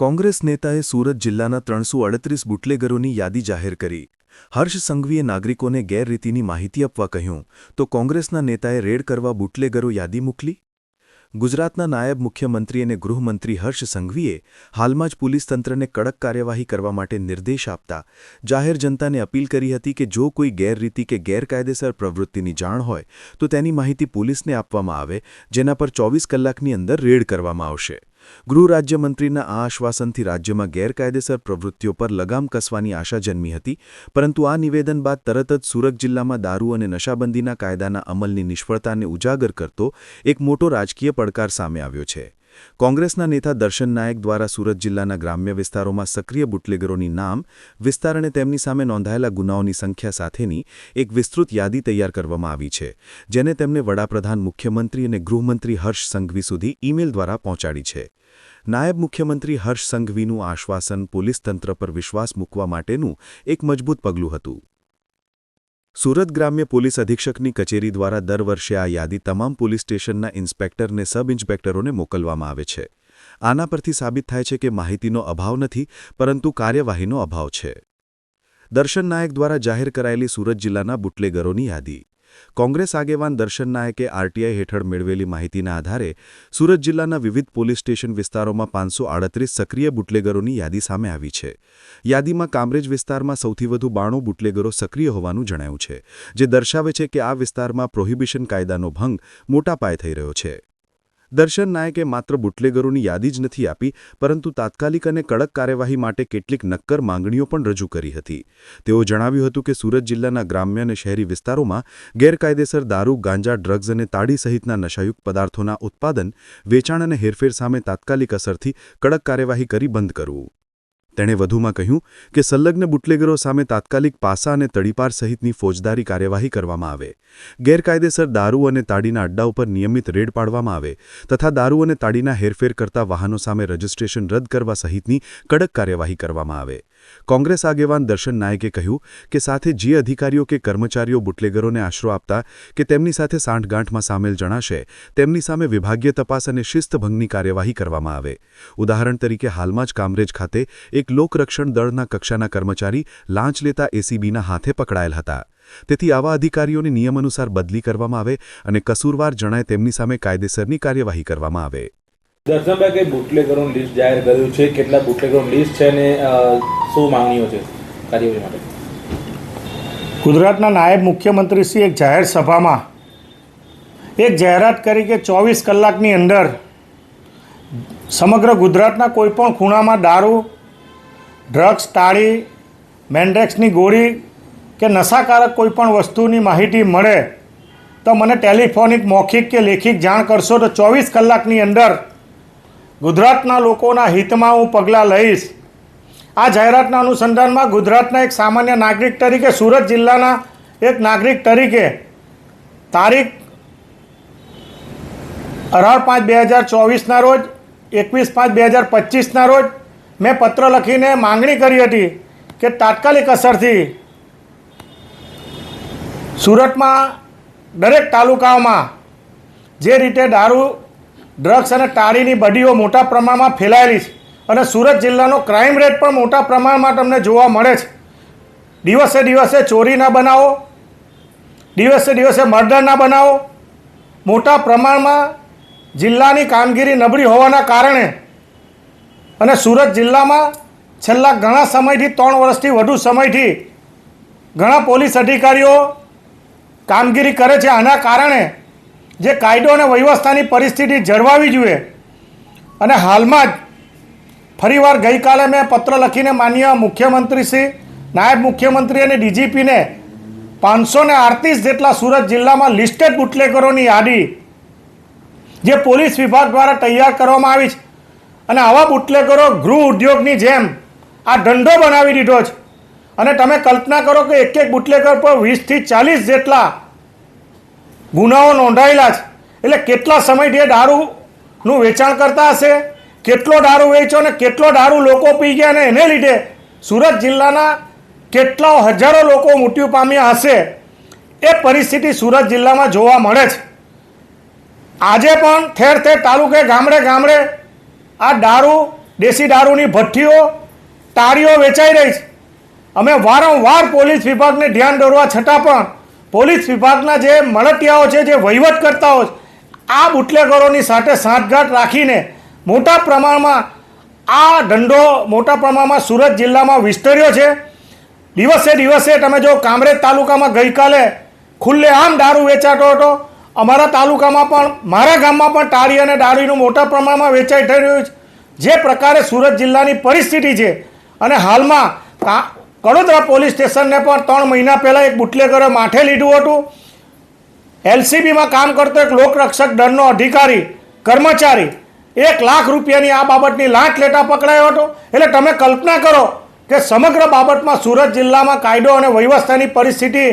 કોંગ્રેસ નેતાએ સુરત જિલ્લાના ત્રણસો અડત્રીસ બુટલેગરોની યાદી જાહેર કરી. હર્ષ સંઘવીએ નાગરિકોને ગેરરીતિની માહિતી આપવા કહ્યું, તો કોંગ્રેસના નેતાએ રેડ કરવા બુટલેગરો યાદી મોકલી? ગુજરાતના નાયબ મુખ્યમંત્રી અને ગૃહમંત્રી હર્ષ સંઘવીએ હાલમાં જ પોલીસ તંત્રને કડક કાર્યવાહી કરવા માટે નિર્દેશ આપતા જાહેર જનતાને અપીલ કરી હતી કે જો કોઈ ગેરરીતિ કે ગેરકાયદેસર પ્રવૃત્તિની જાણ હોય, તો તેની માહિતી પોલીસને આપવામાં આવે, જેના પર ચોવીસ કલાકની અંદર રેડ કરવામાં આવશે. ગૃહ રાજ્યમંત્રીના આ આશ્વાસનથી રાજ્યમાં ગેરકાયદેસર પ્રવૃત્તિઓ પર લગામ કસવાની આશા જન્મી હતી, પરંતુ આ નિવેદન બાદ તરત જ સુરત જિલ્લામાં દારૂ અને નશાબંધીના કાયદાના અમલની નિષ્ફળતાને ઉજાગર કરતો એક મોટો રાજકીય પડકાર સામે આવ્યો છે. કોંગ્રેસના નેતા દર્શન નાયક દ્વારા સુરત જિલ્લાના ગ્રામ્ય વિસ્તારોમાં સક્રિય બુટલેગરોની નામ વિસ્તાર અને તેમની સામે નોંધાયેલા ગુનાઓની સંખ્યા સાથેની એક વિસ્તૃત યાદી તૈયાર કરવામાં આવી છે, જેને તેમને વડાપ્રધાન, મુખ્યમંત્રી અને ગૃહમંત્રી હર્ષ સંઘવી સુધી ઈમેલ દ્વારા પહોંચાડી છે. નાયબ મુખ્યમંત્રી હર્ષ સંઘવીનું આશ્વાસન પોલીસ તંત્ર પર વિશ્વાસ મૂકવા માટેનું એક મજબૂત પગલું હતું. સુરત ગ્રામ્ય પોલીસ અધિક્ષકની કચેરી દ્વારા દર વર્ષે આ યાદી તમામ પોલીસ સ્ટેશનના ઇન્સ્પેક્ટરને સબ ઇન્સ્પેક્ટરોને મોકલવામાં આવે છે. આના પરથી સાબિત થાય છે કે માહિતીનો અભાવ નથી, પરંતુ કાર્યવાહીનો અભાવ છે. દર્શન નાયક દ્વારા જાહેર કરાયેલી સુરત જિલ્લાના બુટલેગરોની યાદી. કોંગ્રેસ આગેવાન દર્શન નાયકે આરટીઆઈ હેઠળ મેળવેલી માહિતીના આધારે સુરત જિલ્લાના વિવિધ પોલીસ સ્ટેશન વિસ્તારોમાં પાંચસો સક્રિય બુટલેગરોની યાદી સામે આવી છે. યાદીમાં કામરેજ વિસ્તારમાં સૌથી વધુ બાણું બુટલેગરો સક્રિય હોવાનું જણાયું છે, જે દર્શાવે છે કે આ વિસ્તારમાં પ્રોહિબિશન કાયદાનો ભંગ મોટા પાયે થઈ રહ્યો છે. દર્શન નાયકે માત્ર બુટલેગરોની યાદી જ નથી આપી, પરંતુ તાત્કાલિક અને કડક કાર્યવાહી માટે કેટલીક નક્કર માંગણીઓ પણ રજૂ કરી હતી. તેઓ જણાવ્યું હતું કે સુરત જિલ્લાના ગ્રામ્ય અને શહેરી વિસ્તારોમાં ગેરકાયદેસર દારૂ, ગાંજા, ડ્રગ્સ અને તાડી સહિતના નશાયુક્ત પદાર્થોના ઉત્પાદન, વેચાણ અને હેરફેર સામે તાત્કાલિક અસરથી કડક કાર્યવાહી કરી બંધ કરવું. તેણે વધુમાં કહ્યું કે સંલગ્ન બુટલેગરો સામે તાત્કાલિક પાસા અને તડીપાર સહિતની ફોજદારી કાર્યવાહી કરવામાં આવે. ગેરકાયદેસર દારૂ અને તાડીના અડ્ડા ઉપર નિયમિત રેડ પાડવામાં આવે તથા દારૂ અને તાડીના હેરફેર કરતા વાહનો સામે રજીસ્ટ્રેશન રદ કરવા સહિતની કડક કાર્યવાહી કરવામાં આવે. કોંગ્રેસ આગેવાન દર્શન નાયકે કહ્યું કે સાથે જે અધિકારીઓ કે કર્મચારીઓ બુટલેગરોને આશરો આપતા કે તેમની સાથે સાંઠગાંઠમાં સામેલ જણાશે, તેમની સામે વિભાગીય તપાસ અને શિસ્તભંગની કાર્યવાહી કરવામાં આવે. ઉદાહરણ તરીકે હાલમાં જ કામરેજ ખાતે એક લોકરક્ષણ દળના કક્ષાના કર્મચારી લાંચ લેતા એસીબીના હાથે પકડાયેલ હતા. તેથી આવા અધિકારીઓની નિયમ અનુસાર બદલી કરવામાં આવે અને કસૂરવાર જણાય તેમની સામે કાયદેસરની કાર્યવાહી કરવામાં આવે. દર્શનભાઈ કઈ બુટલેગરોનું લિસ્ટ જાહેર કર્યું છે? કેટલા બુટલેગરોનું લિસ્ટ છે અને શું માંગણીઓ છે કાર્યવાહી માટે? ગુજરાતના નાયબ મુખ્યમંત્રીશ્રી એક જાહેર સભામાં એક જાહેરાત કરી કે ચોવીસ કલાકની અંદર સમગ્ર ગુજરાતના કોઈપણ ખૂણામાં દારૂ ડ્રગ્સ તાળી મેન્ડ્રેક્સની ગોળી કે નશાકારક કોઈપણ વસ્તુની માહિતી મળે, તો મને ટેલિફોનિક, મૌખિક કે લેખિત જાણ કરશો તો ચોવીસ કલાકની અંદર ગુજરાતના લોકોના હિતમાં હું પગલાં લઈશ. આ જાહેરાતના અનુસંધાનમાં ગુજરાતના એક સામાન્ય નાગરિક તરીકે, સુરત જિલ્લાના એક નાગરિક તરીકે તારીખ અઢાર પાંચ બે હજાર ચોવીસના રોજ, એકવીસ પાંચ બે હજાર પચીસના રોજ મેં પત્ર લખીને માંગણી કરી હતી કે તાત્કાલિક અસરથી સુરતમાં દરેક તાલુકાઓમાં જે રીતે દારૂ, ડ્રગ્સ અને તાળીની બડીઓ મોટા પ્રમાણમાં ફેલાયેલી છે અને સુરત જિલ્લાનો ક્રાઇમ રેટ પણ મોટા પ્રમાણમાં તમને જોવા મળે છે. દિવસે દિવસે ચોરીના બનાવો, દિવસે દિવસે મર્ડરના બનાવો, મોટા પ્રમાણમાં જિલ્લાની કામગીરી નબળી હોવાના કારણે અને સુરત જિલ્લામાં છેલ્લા ઘણા સમયથી, ત્રણ વર્ષથી, વધુ સમયથી ઘણા પોલીસ અધિકારીઓ કામગીરી કરે છે. આના કારણે જે કાયદો અને વ્યવસ્થાની પરિસ્થિતિ જળવાવી જોઈએ. અને હાલમાં જ ફરીવાર ગઈકાલે મેં પત્ર લખીને માન્ય મુખ્યમંત્રી શ્રી, નાયબ મુખ્યમંત્રી અને ડીજીપીને પાંચસો ને આડત્રીસ જેટલા સુરત જિલ્લામાં લિસ્ટેડ બુટલેગરોની યાદી જે પોલીસ વિભાગ દ્વારા તૈયાર કરવામાં આવી છે અને આવા બુટલેગરો ગૃહ ઉદ્યોગની જેમ આ ધંધો બનાવી દીધો છે. અને તમે કલ્પના કરો કે એક એક બુટલેગર પર વીસથી ચાલીસ જેટલા ગુનાઓ નોંધાયેલા છે. એટલે કેટલા સમયથી દારૂનું વેચાણ કરતા હશે, કેટલો દારૂ વેચ્યો અને કેટલો દારૂ લોકો પી ગયા અને એને લીધે સુરત જિલ્લાના કેટલા હજારો લોકો મૃત્યુ પામ્યા હશે, એ પરિસ્થિતિ સુરત જિલ્લામાં જોવા મળે છે. આજે પણ ઠેર ઠેર તાલુકે ગામડે ગામડે આ દારૂ, દેશી દારૂની ભઠ્ઠીઓ, તાળીઓ વેચાઈ રહી છે. અમે વારંવાર પોલીસ વિભાગને ધ્યાન દોરવા છતાં પણ પોલીસ વિભાગના જે મળતિયાઓ છે, જે વહીવટકર્તાઓ છે, આ બુટલેગરોની સાથે સાંઠગાંઠ રાખીને મોટા પ્રમાણમાં આ ધંધો મોટા પ્રમાણમાં સુરત જિલ્લામાં વિસ્તર્યો છે. દિવસે દિવસે તમે જો કામરેજ તાલુકામાં ગઈકાલે ખુલ્લેઆમ દારૂ વેચાતો હતો અમારા તાલુકામાં પણ, મારા ગામમાં પણ તાળી અને ડાળીનું મોટા પ્રમાણમાં વેચાઈ થઈ રહ્યું છે. જે પ્રકારે સુરત જિલ્લાની પરિસ્થિતિ છે અને હાલમાં કડોદરા પોલીસ સ્ટેશનને પણ ત્રણ મહિના પહેલાં એક બુટલેગરે માથે લીધું હતું. એલસીબીમાં કામ કરતો એક લોકરક્ષક દળનો અધિકારી, કર્મચારી, એક લાખ રૂપિયાની આ બાબતની લાંચ લેતા પકડાયો હતો. એટલે તમે કલ્પના કરો કે સમગ્ર બાબતમાં સુરત જિલ્લામાં કાયદો અને વ્યવસ્થાની પરિસ્થિતિ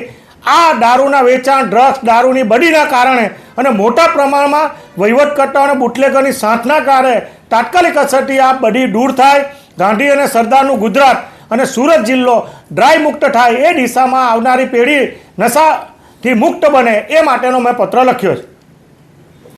આ દારૂના વેચાણ ડ્રગ્સ દારૂની બડીના કારણે અને મોટા પ્રમાણમાં વહીવટકર્તાઓ અને બુટલેગરની સાંઠના કારણે તાત્કાલિક અસરથી આ બડી દૂર થાય. ગાંધી અને સરદારનું ગુજરાત અને સુરત જિલ્લો ડ્રાય મુક્ત થાય એ દિશામાં આવનારી પેઢી નશાથી મુક્ત બને એ માટેનો મેં પત્ર લખ્યો છે.